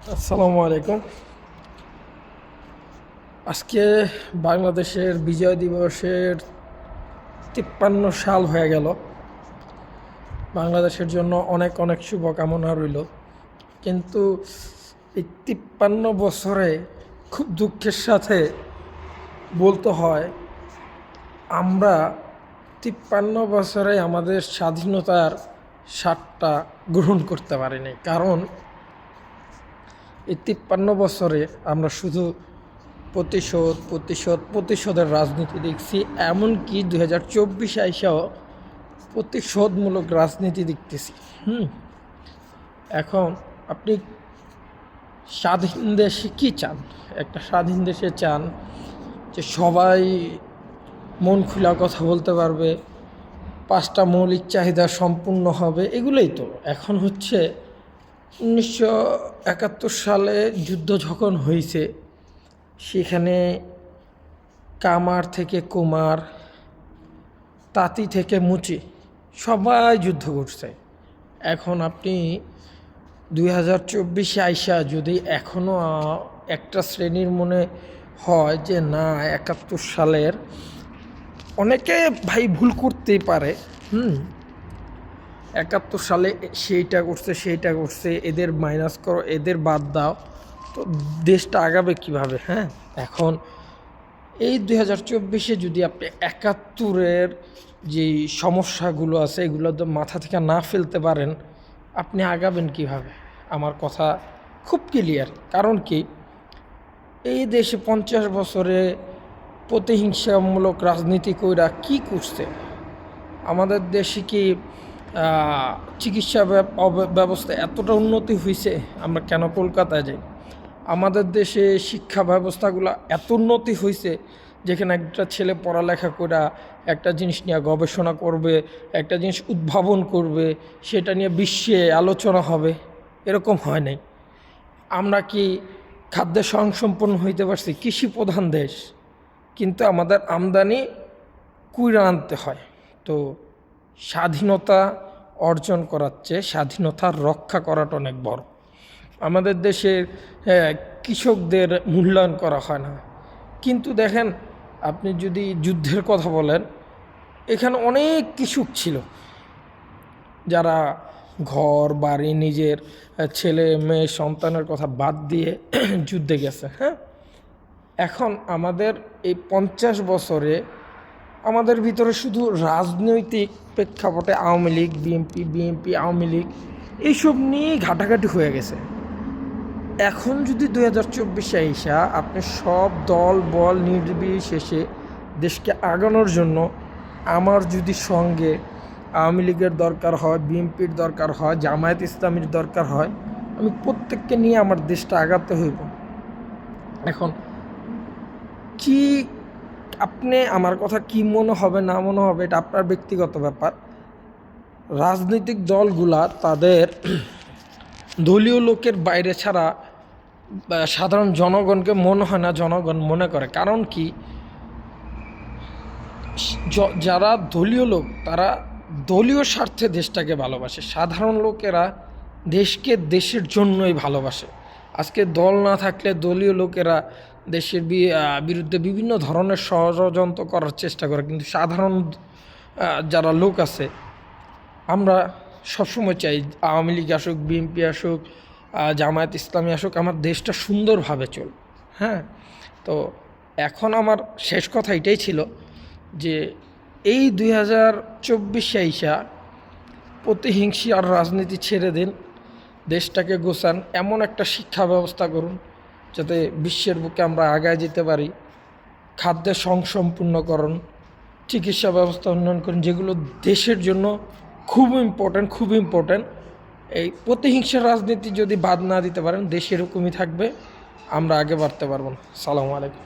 আসসালামু আলাইকুম। আজকে বাংলাদেশের বিজয় দিবসের তিপ্পান্ন সাল হয়ে গেল। বাংলাদেশের জন্য অনেক অনেক শুভকামনা রইল। কিন্তু এই তিপ্পান্ন বছরে খুব দুঃখের সাথে বলতে হয়, আমরা তিপ্পান্ন বছরে আমাদের স্বাধীনতার স্বাদটা গ্রহণ করতে পারিনি। কারণ এই তিপ্পান্ন বছরে আমরা শুধু প্রতিশোধ প্রতিশোধ, প্রতিশোধের রাজনীতি দেখছি, এমনকি দু হাজার চব্বিশ আইসাও প্রতিশোধমূলক রাজনীতি দেখতেছি। হুম। এখন আপনি স্বাধীন দেশে কী চান? একটা স্বাধীন দেশে চান যে সবাই মন খোলা কথা বলতে পারবে, পাঁচটা মৌলিক চাহিদা সম্পূর্ণ হবে, এগুলোই তো। এখন হচ্ছে উনিশশো একাত্তর সালে যুদ্ধ যখন হয়েছে সেখানে কামার থেকে কুমার, তাঁতি থেকে মুচি, সবাই যুদ্ধ করছে। এখন আপনি দুই হাজার চব্বিশে আইসা যদি এখনও একটা শ্রেণির মনে হয় যে, না, একাত্তর সালের, অনেকে ভাই ভুল করতেই পারে, হুম একাত্তর সালে সেইটা করছে সেইটা করছে এদের মাইনাস করো, এদের বাদ দাও। তো দেশটা আগাবে কীভাবে হ্যাঁ? এখন এই দুই হাজার চব্বিশে যদি আপনি একাত্তরের যে সমস্যাগুলো আছে, এগুলো তো মাথা থেকে না ফেলতে পারেন, আপনি আগাবেন কীভাবে? আমার কথা খুব ক্লিয়ার কারণ কি? এই দেশে পঞ্চাশ বছরে প্রতিহিংসামূলক রাজনীতি কইরা কি করছে? আমাদের দেশে কি চিকিৎসা ব্যবস্থা এতটা উন্নতি হয়েছে আমরা কেন কলকাতায় যাই? আমাদের দেশে শিক্ষা ব্যবস্থাগুলো এত উন্নতি হয়েছে যেখানে একটা ছেলে পড়ালেখা করে একটা জিনিস নিয়ে গবেষণা করবে, একটা জিনিস উদ্ভাবন করবে, সেটা নিয়ে বিশ্বে আলোচনা হবে, এরকম হয় নাই। আমরা কি খাদ্যে স্বয়ংসম্পন্ন হইতে পারছি? কৃষি প্রধান দেশ, কিন্তু আমাদের আমদানি কুইরা আনতে হয়। তো স্বাধীনতা অর্জন করার চেয়ে স্বাধীনতার রক্ষা করাটা অনেক বড়। আমাদের দেশের কৃষকদের মূল্যায়ন করা হয় না। কিন্তু দেখেন, আপনি যদি যুদ্ধের কথা বলেন, এখানে অনেক কৃষক ছিল। যারা ঘর, বাড়ি, নিজের ছেলে, মেয়ে, সন্তানের কথা বাদ দিয়ে যুদ্ধে গেছে হ্যাঁ? এখন আমাদের এই পঞ্চাশ বছরে আমাদের ভিতরে শুধু রাজনৈতিক প্রেক্ষাপটে আওয়ামী লীগ, বিএনপি বিএনপি, আওয়ামী লীগ, এইসব নিয়েই ঘাটাঘাটি হয়ে গেছে। এখন যদি দুই হাজার চব্বিশে আইসা আপনি সব দল, বল নির্বিশেষে দেশকে আগানোর জন্য আমার যদি সঙ্গে আওয়ামী লীগের দরকার হয়, বিএনপির দরকার হয়, জামায়াত ইসলামীর দরকার হয়, আমি প্রত্যেককে নিয়ে আমার দেশটা আগাতে হইব। এখন কি আপনি আমার কথা কি মনে হবে, না মনে হবে, এটা আপনার ব্যক্তিগত ব্যাপার। রাজনৈতিক দলগুলা তাদের দলীয় লোকের বাইরে ছাড়া সাধারণ জনগণকে মনে হয় না, জনগণ মনে করে। কারণ কি? যারা দলীয় লোক, তারা দলীয় স্বার্থে দেশটাকে ভালোবাসে। সাধারণ লোকেরা দেশকে দেশের জন্যই ভালোবাসে। আজকে দল না থাকলে দলীয় লোকেরা দেশের বিরুদ্ধে বিভিন্ন ধরনের ষড়যন্ত্র করার চেষ্টা করে। কিন্তু সাধারণ যারা লোক আছে, আমরা সবসময় চাই আওয়ামী লীগ আসুক, বিএনপি আসুক জামায়াত ইসলামী আসুক, আমার দেশটা সুন্দরভাবে চল হ্যাঁ? তো এখন আমার শেষ কথা এটাই ছিল যে, এই দুই হাজার চব্বিশে আইসা প্রতিহিংসী আর রাজনীতি ছেড়ে দিন, দেশটাকে গোছান, এমন একটা শিক্ষা ব্যবস্থা করুন যাতে বিশ্বের বুকে আমরা আগায় যেতে পারি, খাদ্যের সংসম্পূর্ণকরণ, চিকিৎসা ব্যবস্থা উন্নয়ন করুন, যেগুলো দেশের জন্য খুব ইম্পর্ট্যান্ট খুব ইম্পর্ট্যান্ট এই প্রতিহিংসার রাজনীতি যদি বাদ না দিতে পারেন, দেশ এরকমই থাকবে, আমরা আগে বাড়তে পারব না। সালামু আলাইকুম।